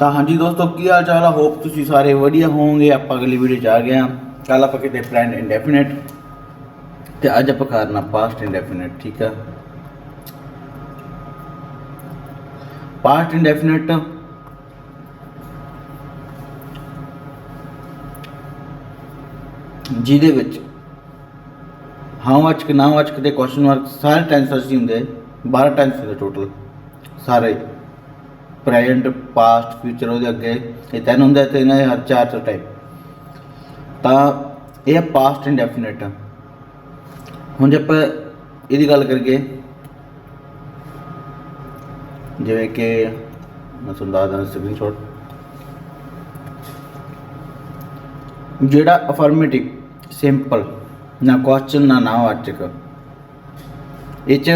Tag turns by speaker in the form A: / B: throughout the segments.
A: ਤਾਂ ਹਾਂਜੀ ਦੋਸਤੋ, ਕੀ ਹਾਲ ਚਾਲ ਆ? ਹੋਪ ਤੁਸੀਂ ਸਾਰੇ ਵਧੀਆ ਹੋਵੋਗੇ। ਆਪਾਂ ਅਗਲੀ ਵੀਡੀਓ ਚ ਆ ਗਏ ਆ ਕੱਲ ਆਪਾਂ ਕਿਤੇ ਪਲੈਨ ਇੰਡੈਫੀਨਿਟ ਤੇ ਅੱਜ ਆਪਾਂ ਕਰਨਾ ਪਾਸਟ ਇੰਡੈਫੀਨਿਟ ਠੀਕ ਆ? ਪਾਸਟ ਇੰਡੈਫੀਨਿਟ ਜਿਹਦੇ ਵਿੱਚ ਹਾਂ ਵਾਚਕ, ਨਾ ਵਾਚਕ ਦੇ ਕੁਐਸਚਨ ਮਾਰਕ ਸਾਰੇ ਟੈਂਸਰਸ ਹੀ ਹੁੰਦੇ 12 ਟੈਂਸ ਦੇ ਟੋਟਲ ਸਾਰੇ। ਪ੍ਰੈਜ਼ੈਂਟ ਪਾਸਟ ਫਿਊਚਰ ਉਹਦੇ ਅੱਗੇ ਇਹ ਤਿੰਨ ਹੁੰਦਾ ਤੇ ਇਹਨਾਂ ਦੇ ਹਰ ਚਾਰ ਚਾਰ ਟਾਈਪ ਤਾਂ ਇਹ ਪਾਸਟ ਇੰਡੈਫੀਨਿਟ ਹੁਣ ਜੇ ਆਪਾਂ ਇਹਦੀ ਗੱਲ ਕਰੀਏ, ਜਿਵੇਂ ਕਿ ਮੈਂ ਤੁਹਾਨੂੰ ਦੱਸਦਾ ਸਕਰੀਨਸ਼ਾਟ ਜਿਹੜਾ ਅਫਰਮੇਟਿਵ ਸਿੰਪਲ ਨਾ ਕੁਐਸਚਨ ਨਾ ਨਾਵਾਚਕ ਇਹ ਚ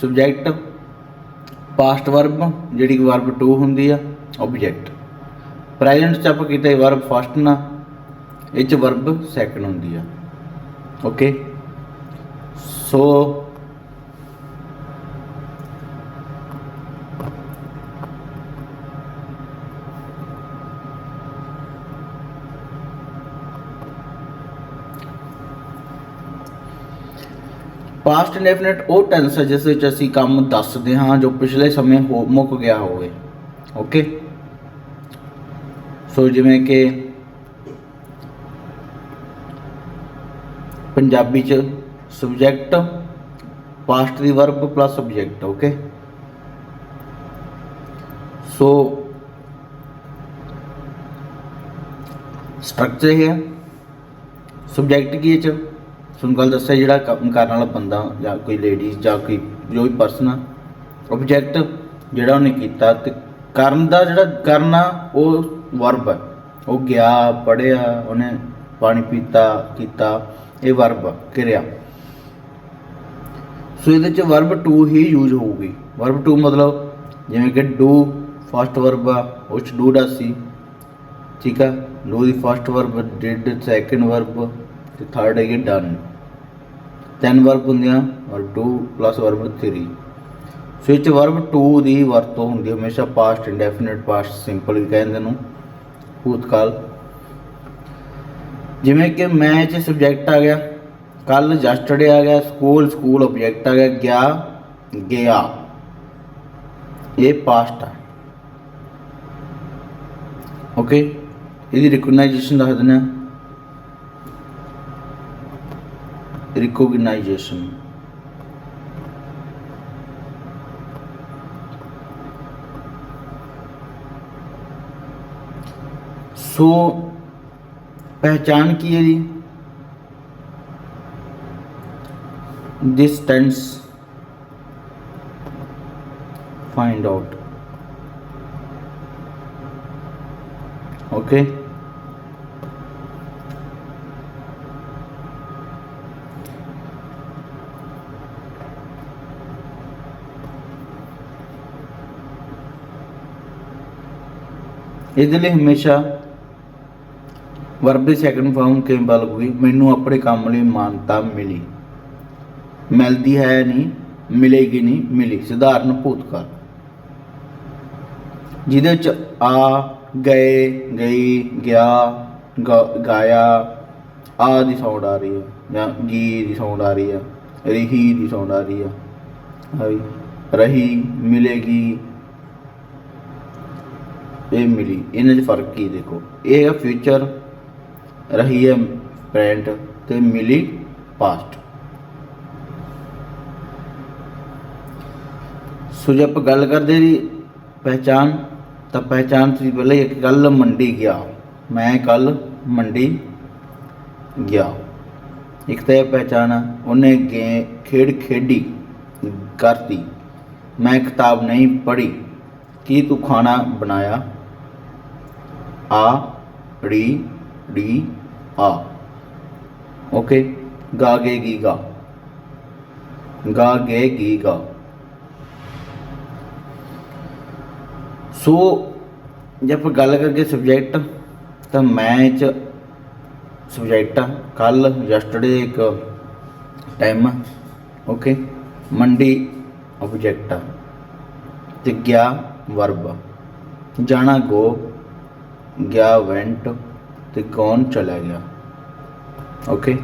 A: ਸਬਜੈਕਟ ਪਾਸਟ ਵਰਬ ਜਿਹੜੀ ਕਿ ਵਰਬ ਟੂ ਹੁੰਦੀ ਆ ਆਬਜੈਕਟ ਪ੍ਰੈਜ਼ੈਂਟ ਚ ਆਪਾਂ ਕੀਤਾ ਵਰਬ ਫਸਟ ਨਾ, ਇਹ ਚ ਵਰਬ ਸੈਕੰਡ ਹੁੰਦੀ ਆ। ਓਕੇ ਸੋ ਪਾਸਟ ਇੰਡੈਫੀਨਿਟ ਉਹ ਟੈਂਸ ਹੈ ਜਿਸ ਵਿੱਚ ਅਸੀਂ ਕੰਮ ਦੱਸਦੇ ਹਾਂ ਜੋ ਪਿਛਲੇ ਸਮੇਂ ਹੋ, ਮੁੱਕ ਗਿਆ ਹੋਵੇ ਓਕੇ ਸੋ ਜਿਵੇਂ ਕਿ ਪੰਜਾਬੀ ਚ ਸਬਜੈਕਟ ਪਾਸਟ ਦੀ verb plus subject okay so structure ਹੈ ਸਬਜੈਕਟ ਕੀ ਹੈ ਚ? ਤੁਹਾਨੂੰ ਗੱਲ ਦੱਸਿਆ ਜਿਹੜਾ ਕੰਮ ਕਰਨ ਵਾਲਾ ਬੰਦਾ ਜਾਂ ਕੋਈ ਲੇਡੀਜ਼ ਜਾਂ ਕੋਈ ਜੋ ਵੀ ਪਰਸਨ ਆ ਆਬਜੈਕਟ ਜਿਹੜਾ ਉਹਨੇ ਕੀਤਾ ਤੇ ਕਰਨ ਦਾ ਜਿਹੜਾ ਕਰਨਾ, ਉਹ ਵਰਬ ਹੈ ਉਹ ਗਿਆ ਪੜਿਆ ਉਹਨੇ ਪਾਣੀ ਪੀਤਾ, ਕੀਤਾ, ਇਹ ਵਰਬ ਕਿਰਿਆ। ਸੋ ਇਹਦੇ ਚ ਵਰਬ 2 ਹੀ ਯੂਜ਼ ਹੋਊਗੀ। ਵਰਬ 2 ਮਤਲਬ ਜਿਵੇਂ ਕਿ ਡੂ ਫਸਟ ਵਰਬ ਆ, ਉਹ ਚ ਡੂ ਦਾ ਸੀ। ਠੀਕ ਆ? Do the first verb did second verb ਤੇ ਥਰਡ ਹੈਗੇ ਡਨ ਤਿੰਨ ਵਰਬ ਹੁੰਦੀਆਂ ਔਰ 2 ਪਲੱਸ ਵਰਬ 3 ਸੋ ਇਹ 'ਚ ਵਰਬ 2 ਦੀ ਵਰਤੋਂ ਹੁੰਦੀ ਹੈ, ਹਮੇਸ਼ਾ ਪਾਸਟ ਇੰਡੈਫੀਨਿਟ ਪਾਸਟ ਸਿੰਪਲ ਵੀ ਕਹਿੰਦੇ ਨੂੰ ਭੂਤਕਾਲ। ਜਿਵੇਂ ਕਿ ਮੈਂ ਚ ਸਬਜੈਕਟ ਆ ਗਿਆ ਕੱਲ ਜਸਟਰਡੇ ਆ ਗਿਆ ਸਕੂਲ ਸਕੂਲ ਆਬਜੈਕਟ ਆ ਗਿਆ ਗਿਆ ਗਿਆ। ਇਹ ਪਾਸਟ ਆ। ਓਕੇ ਇਹਦੀ ਰਿਕਗਨਾਈਜੇਸ਼ਨ ਦੱਸ ਦਿੰਦੇ ਆ recognition ਸੋ ਪਹਿਚਾਨ ਕੀ ਹੈ ਜੀ distance find out okay ਇਹਦੇ ਲਈ ਹਮੇਸ਼ਾ ਵਰਬ ਦੀ ਸੈਕੰਡ ਫਾਰਮ ਕਿਵੇਂ ਬਲੂਗੀ ਮੈਨੂੰ ਆਪਣੇ ਕੰਮ ਲਈ ਮਾਨਤਾ ਮਿਲੀ। ਮਿਲਦੀ ਹੈ ਨਹੀਂ, ਮਿਲੇਗੀ ਨਹੀਂ, ਮਿਲੀ। ਸਧਾਰਨ ਭੂਤਕਾਲ। ਜਿਹਦੇ ਵਿੱਚ ਆ, ਗਏ, ਗਈ, ਗਿਆ ਗਾਇਆ, ਆ ਦੀ ਸਾਊਂਡ ਆ ਰਹੀ ਹੈ, ਜਾਂ ਗੀ ਦੀ ਸਾਊਂਡ ਆ ਰਹੀ ਹੈ, ਰਹੀ ਦੀ ਸਾਊਂਡ ਆ ਰਹੀ ਹੈ। ਰਹੀ, ਮਿਲੇਗੀ ਇਹ ਮਿਲੀ, ਇਹਨਾਂ 'ਚ ਫ਼ਰਕ ਕੀ ਦੇਖੋ? ਇਹ ਹੈ ਫਿਊਚਰ ਰਹੀ ਹੈ ਪ੍ਰੈਜ਼ੈਂਟ ਤੇ ਮਿਲੀ ਪਾਸਟ ਸੋ ਜੇ ਆਪਾਂ ਗੱਲ ਕਰਦੇ ਦੀ ਪਹਿਚਾਨ ਤਾਂ ਪਹਿਚਾਨ ਤੁਸੀਂ ਪਹਿਲਾਂ ਹੀ ਇੱਕ ਗੱਲ ਮੰਡੀ ਗਿਆ। ਮੈਂ ਕੱਲ ਮੰਡੀ ਗਿਆ। ਇੱਕ ਤਾਂ ਇਹ ਪਹਿਚਾਨ ਆ, ਉਹਨੇ ਗੇ ਖੇਡ ਖੇਡੀ, ਕਰਤੀ। ਮੈਂ ਕਿਤਾਬ ਨਹੀਂ ਪੜ੍ਹੀ। ਕੀ ਤੂੰ ਖਾਣਾ ਬਣਾਇਆ? ਆ, ੜੀ ਡੀ ਆ। ਓਕੇ? ਗਾ, ਗੇ, ਗੀ, ਗਾ। ਗਾ, ਗੇ, ਗੀ, ਗਾ। ਸੋ, ਜੇ ਆਪਾਂ ਗੱਲ ਕਰਕੇ ਸਬਜੈਕਟ ਤਾਂ ਮੈਂ ਚ ਸਬਜੈਕਟ ਆ। ਕੱਲ ਯਸਟਰਡੇ ਇੱਕ ਟਾਈਮ ਓਕੇ? ਮੰਡੀ ਆਬਜੈਕਟ ਆ। ਤੇ ਗਿਆ ਵਰਬ ਜਾਣਾ ਗੋ ਗਿਆ ਵੈਂਟ ਤੇ ਕੌਣ ਚਲਾ ਗਿਆ? ਓਕੇ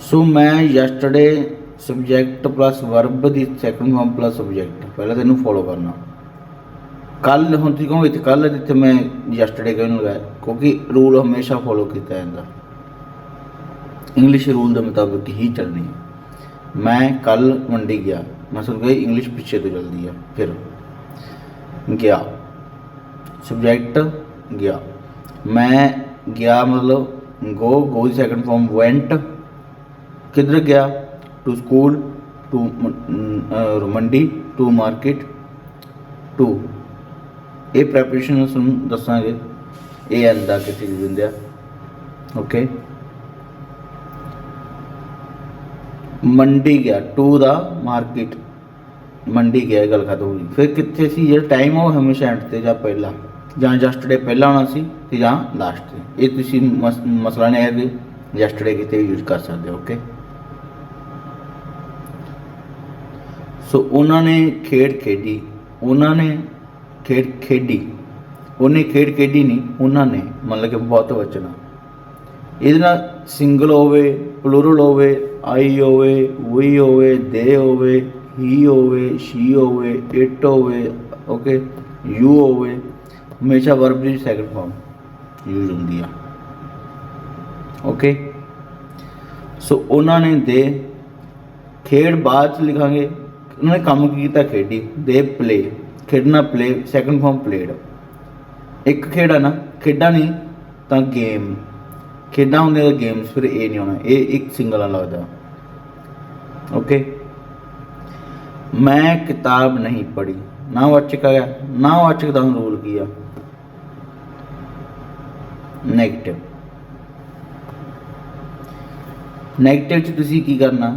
A: ਸੋ ਮੈਂ ਯੈਸਟਰਡੇ ਸਬਜੈਕਟ ਪਲੱਸ ਵਰਬ ਦੀ ਸੈਕੰਡ ਫਾਰਮ ਪਲੱਸ ਸਬਜੈਕਟ ਪਹਿਲਾਂ ਤੈਨੂੰ ਫੋਲੋ ਕਰਨਾ। ਕੱਲ ਹੁਣ ਤੁਸੀਂ ਕਹੋਗੇ ਇੱਥੇ? ਕੱਲ ਜਿੱਥੇ ਮੈਂ ਯੈਸਟਰਡੇ ਕਹਿਣ ਲਗਾਇਆ? ਕਿਉਂਕਿ ਰੂਲ ਹਮੇਸ਼ਾ ਫੋਲੋ ਕੀਤਾ ਜਾਂਦਾ। ਇੰਗਲਿਸ਼ ਰੂਲ ਦੇ ਮੁਤਾਬਕ ਹੀ ਚੱਲਣੀ ਹੈ। ਮੈਂ ਕੱਲ ਮੰਡੀ ਗਿਆ। ਮੈਂ ਸੁਣ ਗਈ ਇੰਗਲਿਸ਼ ਪਿੱਛੇ ਤੋਂ ਚੱਲਦੀ ਆ। ਫਿਰ ਗਿਆ। ਸਬਜੈਕਟ ਗਿਆ। ਮੈਂ ਗਿਆ ਮਤਲਬ ਗੋ ਗੋ ਦੀ ਸੈਕੰਡ ਫਾਰਮ ਵੈਂਟ ਕਿੱਧਰ ਗਿਆ? To school to mandi to market to ਇਹ ਪ੍ਰੈਪਰੇਸ਼ਨ ਤੁਹਾਨੂੰ ਦੱਸਾਂਗੇ। ਇਹ ਆਂਦਾ ਕਿਸੇ ਵੀ ਦਿੰਦੇ ਆ। ਓਕੇ ਮੰਡੀ ਗਿਆ ਟੂ ਦਾ ਮਾਰਕੀਟ ਮੰਡੀ ਗਿਆ ਗੱਲ ਖਤਮ ਹੋ ਗਈ। ਫਿਰ ਕਿੱਥੇ ਸੀ? ਜਿਹੜਾ ਟਾਈਮ ਉਹ ਹਮੇਸ਼ਾ ਐਂਡ ਤੇ ਜਾਂ ਪਹਿਲਾਂ? ਜਾਂ ਯਸਟਰਡੇ ਪਹਿਲਾਂ ਆਉਣਾ ਸੀ ਤੇ ਜਾਂ ਲਾਸਟ ਤੇ। ਇਹ ਤੁਸੀਂ ਮਸ- ਮਸਲਾ ਨਹੀਂ ਹੈ ਵੀ ਯਸਟਰਡੇ ਕਿਤੇ ਵੀ ਯੂਜ਼ ਕਰ ਸਕਦੇ ਹੋ ਓਕੇ ਸੋ ਉਹਨਾਂ ਨੇ ਖੇਡ ਖੇਡੀ, ਉਹਨਾਂ ਨੇ ਖੇਡ ਖੇਡੀ, ਉਹਨੇ ਖੇਡ ਖੇਡੀ ਨਹੀਂ, ਉਹਨਾਂ ਨੇ, ਮਤਲਬ ਕਿ ਬਹੁਤ ਵਚਨ ਇਹਦੇ ਨਾਲ ਸਿੰਗਲ ਹੋਵੇ ਪਲੂਰਲ ਹੋਵੇ ਆਈ ਹੋਵੇ ਵੀ ਹੋਵੇ ਦੇ ਹੋਵੇ ਹੀ ਹੋਵੇ ਸ਼ੀ ਹੋਵੇ ਇਟ ਹੋਵੇ ਓਕੇ ਯੂ ਹੋਵੇ ਹਮੇਸ਼ਾ ਵਰਬ ਦੀ ਸੈਕੰਡ ਫਾਰਮ ਯੂਜ਼ ਹੁੰਦੀ ਆ। ਓਕੇ ਸੋ ਉਹਨਾਂ ਨੇ ਦੇ ਖੇਡ ਬਾਅਦ ਚ ਲਿਖਾਂਗੇ। ਉਹਨਾਂ ਨੇ ਕੰਮ ਕੀ ਕੀਤਾ? ਖੇਡੀ। ਦੇ ਪਲੇ ਖੇਡਣਾ ਪਲੇ ਸੈਕੰਡ ਫਾਰਮ ਪਲੇਡ ਇੱਕ ਖੇਡਾ ਨਾ, ਖੇਡਾਂ ਨਹੀਂ, ਤਾਂ ਗੇਮ ਖੇਡਾਂ ਹੁੰਦੀਆਂ ਤਾਂ ਗੇਮਸ ਫਿਰ ਇਹ ਨਹੀਂ ਹੋਣਾ। ਇਹ ਇੱਕ ਸਿੰਗਲ ਆ ਲੱਗਦਾ। ਓਕੇ ਮੈਂ ਕਿਤਾਬ ਨਹੀਂ ਪੜ੍ਹੀ। ਨਾ ਵਾਚਕ ਆ ਗਿਆ ਨਾ ਵਾਚਕ ਦਾ ਰੂਲ ਕੀ ਆ? ਨੈਗੇਟਿਵ ਨੈਗੇਟਿਵ ਚ ਤੁਸੀਂ ਕੀ ਕਰਨਾ?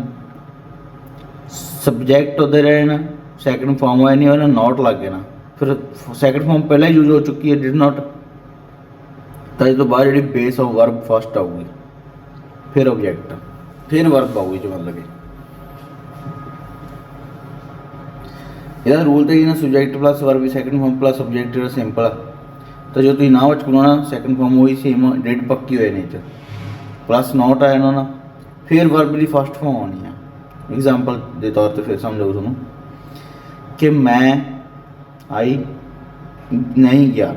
A: ਸਬਜੈਕਟ ਉਹਦੇ ਰਹਿਣਾ ਸੈਕੰਡ ਫਾਰਮ ਹੋਇਆ ਨਹੀਂ ਹੋਇਆ ਨਾਟ ਲੱਗ ਜਾਣਾ ਫਿਰ ਸੈਕੰਡ ਫਾਰਮ ਪਹਿਲਾਂ ਹੀ ਯੂਜ਼ ਹੋ ਚੁੱਕੀ ਹੈ ਡਿਡ ਨਾਟ ਤਾਂ ਇਹ ਤੋਂ ਬਾਅਦ ਜਿਹੜੀ ਬੇਸ ਆਫ ਵਰਬ ਫਸਟ ਆਊਗੀ। ਫਿਰ ਆਬਜੈਕਟ ਫਿਰ ਵਰਬ ਆਊਗੀ ਜੋ ਮਤਲਬ ਕਿ ਇਹਦਾ ਰੂਲ ਤਾਂ ਇਹ ਨਾ subject plus verb second form plus object ਜਿਹੜਾ ਸਿੰਪਲ ਆ। ਤਾਂ ਜੋ ਤੁਸੀਂ ਨਾਮ ਵਿੱਚ ਬਣਾਉਣਾ ਸੈਕੰਡ ਫਾਰਮ ਉਹੀ ਸੇਮ ਡਿਡ ਪੱਕੀ ਹੋਏ ਨੇ ਚ। ਪਲੱਸ ਨਾਟ ਆਇਆ ਨਾ ਨਾ ਫਿਰ ਵਰਬ ਦੀ ਫਸਟ ਫਾਰਮ ਆਉਣੀ ਆ। ਐਗਜ਼ਾਮਪਲ ਦੇ ਤੌਰ ਤੇ ਫਿਰ ਸਮਝਾਓ ਤੁਹਾਨੂੰ ਕਿ ਮੈਂ ਆਈ ਨਹੀਂ ਗਿਆ।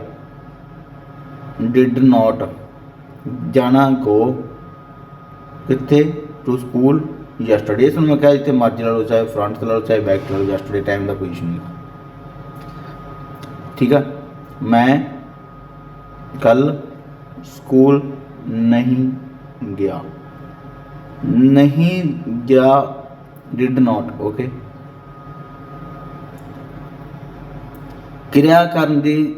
A: Did not ਜਾਣਾ go ਕਿੱਥੇ? ਟੂ ਸਕੂਲ ਯਸਟਰਡੇ ਇਸ ਨੂੰ ਮੈਂ ਕਿਹਾ ਇੱਥੇ ਮਰਜ਼ੀ ਲਾ ਲਓ, ਚਾਹੇ ਫਰੰਟ ਤੇ ਲਾ ਲਓ, ਚਾਹੇ ਬੈਕ ਤੇ ਲਾ ਲਓ ਯਸਟਰਡੇ ਟਾਈਮ ਦਾ ਕੋਈ ਇਸ਼ੂ ਨਹੀਂ। ਠੀਕ ਆ? ਮੈਂ ਕੱਲ ਸਕੂਲ ਨਹੀਂ ਗਿਆ ਨਹੀਂ ਗਿਆ ਡਿਡ not ਓਕੇ ਕਿਰਿਆ ਕਰਨ ਦੀ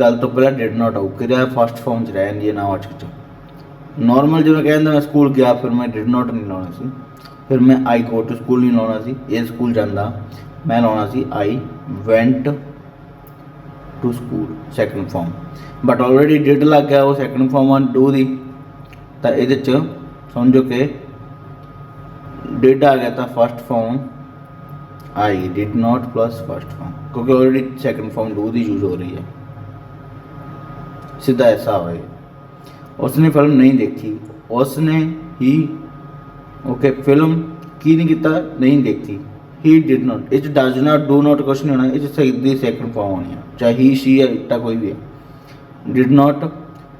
A: ਗੱਲ ਤੋਂ ਪਹਿਲਾਂ ਡਿਡ ਨਾਟ ਆਊ ਕਿਰਿਆ ਫਸਟ ਫਾਰਮ ਚ ਰਹਿ ਜਾਂਦੀ ਹੈ ਨਾ ਵਾਚਕ ਚ ਨਾਰਮਲ ਜਿਵੇਂ ਕਹਿੰਦਾ ਮੈਂ ਸਕੂਲ ਗਿਆ ਫਿਰ ਮੈਂ ਡਿਡ ਨਾਟ ਨਹੀਂ ਲਾਉਣਾ ਸੀ ਫਿਰ ਮੈਂ ਆਈ ਗੋ ਟੂ ਸਕੂਲ ਨਹੀਂ ਲਾਉਣਾ ਸੀ ਇਹ ਸਕੂਲ ਜਾਂਦਾ ਮੈਂ ਲਾਉਣਾ ਸੀ I went to school second form but already did ਲੱਗ ਗਿਆ ਉਹ ਸੈਕੰਡ ਫਾਰਮ ਆ ਡੂ ਦੀ ਤਾਂ ਇਹਦੇ ਚ ਸਮਝੋ ਕਿ ਡਿਡ ਆ ਗਿਆ ਤਾਂ first form I did not plus first form ਕਿਉਂਕਿ ਆਲਰੇਡੀ ਸੈਕੰਡ ਫਾਰਮ ਡੂ ਦੀ ਯੂਜ਼ ਹੋ ਰਹੀ ਹੈ ਸਿੱਧਾ ਐਸਾ ਹੋਏ ਉਸਨੇ ਫਿਲਮ ਨਹੀਂ ਦੇਖੀ ਉਸਨੇ ਹੀ ਓਕੇ ਫਿਲਮ ਕੀ ਨਹੀਂ ਕੀਤਾ ਨਹੀਂ ਦੇਖੀ ਹੀ ਡਿਡ ਨਾਟ ਇਹ ਡਸ ਨਾਟ ਡੂ ਨਾਟ ਕੁਛ ਨਹੀਂ ਹੋਣਾ ਇਹ 'ਚ ਸਿੱਧੀ ਸੈਕੰਡ ਫਾਰਮ ਹੋਣੀ ਹੈ ਚਾਹੇ ਹੀ ਸੀ ਹੈ ਇਟਾ ਕੋਈ ਵੀ ਹੈ ਡਿਡ ਨਾਟ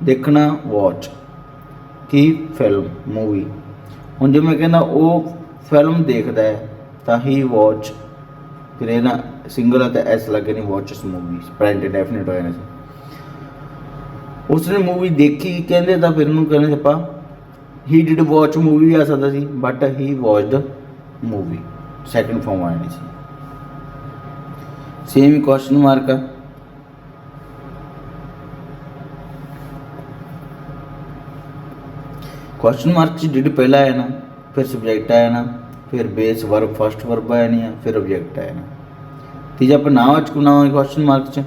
A: ਦੇਖਣਾ ਵਾਚ ਕੀ ਫਿਲਮ ਮੂਵੀ ਹੁਣ ਜੇ ਮੈਂ ਕਹਿੰਦਾ ਉਹ ਫਿਲਮ ਦੇਖਦਾ ਹੈ ਤਾਂ ਹੀ ਵਾਚ ਫਿਰ ਇਹ ਨਾ ਸਿੰਗਲ ਹੈ ਤਾਂ ਐਸ ਲੱਗੇ ਨਹੀਂ ਵਾਚਸ ਮੂਵੀ ਸਪ੍ਰੈਂਟ ਡੈਫੀਨਿਟ ਹੋਇਆ ਨਾ ਉਸਨੇ ਮੂਵੀ ਦੇਖੀ ਕਹਿੰਦੇ ਤਾਂ ਫਿਰ ਉਹਨੂੰ ਕਹਿੰਦੇ ਆਪਾਂ ਹੀ ਡਿਡ ਵਾਚ ਮੂਵੀ ਵੀ ਆ ਸਕਦਾ ਸੀ but he watched movie second form ਆਇਆ ਨਹੀਂ ਸੀ। ਸੇਮ ਕੁਐਸਚਨ ਮਾਰਕ ਆ। ਕੁਐਸਚਨ ਮਾਰਕ ਚ ਡਿਡ ਪਹਿਲਾ ਆਇਆ ਨਾ, ਫਿਰ ਸਬਜੈਕਟ ਆਇਆ ਨਾ, ਫਿਰ ਬੇਸ ਵਰਬ ਫਸਟ ਵਰਬ ਆਇਆ ਨਹੀਂ ਆ, ਫਿਰ ਆਬਜੈਕਟ ਆਇਆ ਨਾ। ਤੀਜਾ ਆਪਾਂ ਨਾਮ ਚ ਕੁਨਾਵਾਂਗੇ ਕੁਐਸਚਨ ਮਾਰਕ ਚ?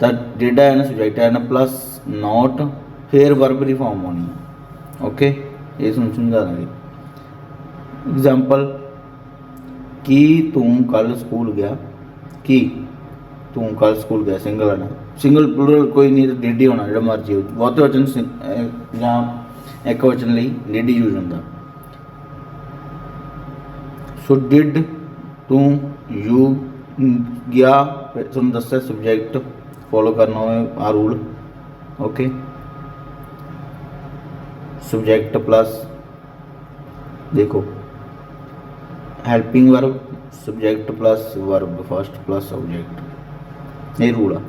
A: ਤਾਂ ਡਿਡ ਆਇਆ ਨਾ ਸਬਜੈਕਟ ਆਇਆ ਨਾ ਪਲੱਸ ਨਾਟ ਫਿਰ ਵਰਬ ਦੀ ਫਾਰਮ ਹੋਣੀ ਹੈ ਓਕੇ ਇਹ ਤੁਹਾਨੂੰ ਸਮਝਾ ਦਾਂਗੇ ਐਗਜ਼ਾਮਪਲ ਕੀ ਤੂੰ ਕੱਲ ਸਕੂਲ ਗਿਆ? ਕੀ ਤੂੰ ਕੱਲ ਸਕੂਲ ਗਿਆ? ਸਿੰਗਲ ਆਣਾ ਸਿੰਗਲ ਪਲੂਰਲ ਕੋਈ ਨਹੀਂ ਡਿਡ ਹੀ ਹੋਣਾ ਜਿਹੜਾ ਮਰਜ਼ੀ ਹੋ ਬਹੁਤੇ ਵਚਨ ਸਿੰ- ਜਾਂ ਇੱਕ ਵਚਨ ਲਈ ਡੇਡੀ ਯੂਜ਼ ਹੁੰਦਾ। ਸੋ ਡਿਡ ਤੂੰ ਯੂ ਗਿਆ? ਤੁਹਾਨੂੰ ਦੱਸਿਆ ਸਬਜੈਕਟ ਫੋਲੋ ਕਰਨਾ ਹੋਵੇ ਆ ਰੂਲ ਓਕੇ ਸਬਜੈਕਟ ਪਲੱਸ ਦੇਖੋ। Helping verb subject plus verb first plus subject ਇਹ ਰੂਲ ਆ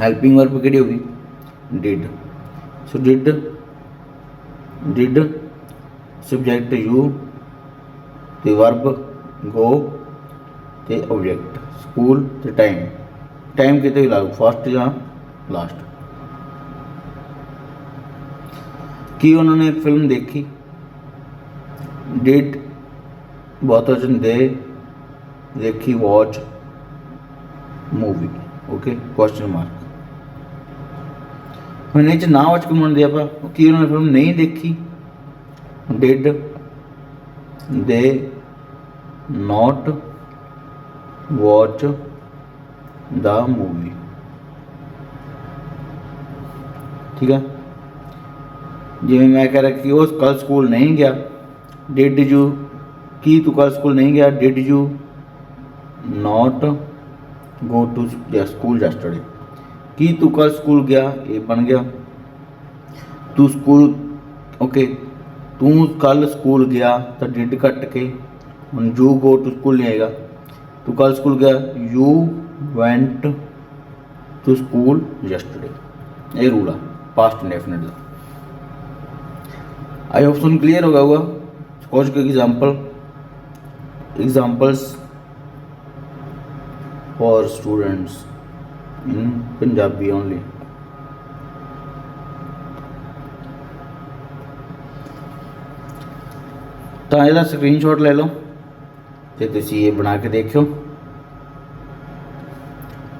A: ਹੈਲਪਿੰਗ ਵਰਬ ਕਿਹੜੀ ਹੋਗੀ did so did did subject you ਤੇ ਵਰਬ ਗੋ ਤੇ ਆਬਜੈਕਟ ਸਕੂਲ ਤੇ ਟਾਈਮ ਟਾਈਮ ਕਿਤੇ ਵੀ ਲਾਗੂ ਫਸਟ ਜਾਂ ਲਾਸਟ ਕੀ ਉਹਨਾਂ ਨੇ ਫਿਲਮ ਦੇਖੀ ਡਿਡ ਬਹੁਤ ਵਚਨ ਦੇ, ਦੇਖੀ watch movie okay question mark ਹੁਣ ਇਹ ਚ ਨਾ ਵਾਚ ਕਮਾਉਂਦੇ ਆਪਾਂ, ਕੀ ਉਹਨਾਂ ਨੇ ਫਿਲਮ ਨਹੀਂ ਦੇਖੀ? ਡਿਡ ਦੇ ਨਾਟ ਵਾਚ ਦਾ ਮੂਵੀ ਠੀਕ ਹੈ ਜਿਵੇਂ ਮੈਂ ਕਹਿ ਰਿਹਾ ਕਿ ਉਹ ਕੱਲ ਸਕੂਲ ਨਹੀਂ ਗਿਆ ਡਿਡ ਯੂ की तुका स्कूल नहीं गया? Did you not go to school yesterday की तुका स्कूल गया? ये बन गया। तू स्कूल ओके तू कल स्कूल गया तो डिड कट के। हम यू गो टू स्कूल नहीं आएगा। तू कल स्कूल गया। You went to school yesterday ये रूल है। पास्ट इंडेफिनेट आई होप सुन क्लियर होगा हुआ। कुछ example examples for students in punjabi only ਤਾਂ ਇਹਦਾ ਸਕਰੀਨਸ਼ਾਟ ਲੈ ਲਓ ਤੇ ਤੁਸੀਂ ਇਹ ਬਣਾ ਕੇ ਦੇਖਿਓ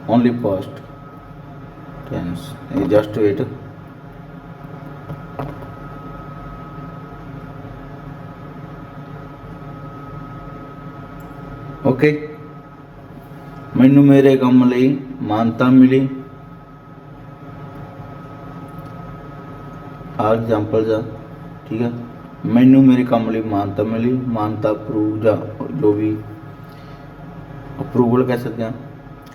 A: only past tense just wait okay ਮੈਨੂੰ ਮੇਰੇ ਕੰਮ ਲਈ ਮਾਨਤਾ ਮਿਲੀ। ਆ ਐਗਜ਼ਾਮਪਲ ਦਾ ਠੀਕ ਆ? ਮੈਨੂੰ ਮੇਰੇ ਕੰਮ ਲਈ ਮਾਨਤਾ ਮਿਲੀ। ਮਾਨਤਾ ਅਪਰੂਵ ਜਾਂ ਜੋ ਵੀ ਅਪਰੂਵਲ ਕਹਿ ਸਕਦੇ ਹਾਂ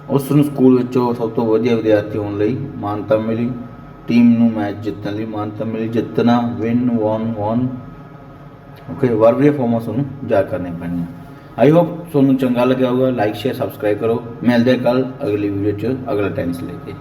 A: ਉਸ ਨੂੰ ਸਕੂਲ ਵਿੱਚੋਂ ਸਭ ਤੋਂ ਵਧੀਆ ਵਿਦਿਆਰਥੀ ਹੋਣ ਲਈ ਮਾਨਤਾ ਮਿਲੀ। ਟੀਮ ਨੂੰ ਮੈਚ ਜਿੱਤਣ ਲਈ ਮਾਨਤਾ ਮਿਲੀ। ਜਿੱਤਣਾ win one one okay verb ਦੀਆਂ ਫਾਰਮਾਂ ਤੁਹਾਨੂੰ ਜਾ ਕਰਨੇ ਪੈਣੀਆਂ ਆਈ ਹੋਪ ਤੁਹਾਨੂੰ ਚੰਗਾ ਲੱਗਿਆ ਹੋਊਗਾ। ਲਾਈਕ ਸ਼ੇਅਰ ਸਬਸਕ੍ਰਾਈਬ ਕਰੋ। ਮਿਲਦੇ ਕੱਲ ਅਗਲੀ ਵੀਡੀਓ 'ਚ ਅਗਲਾ ਟੈਂਸ ਲੈ ਕੇ।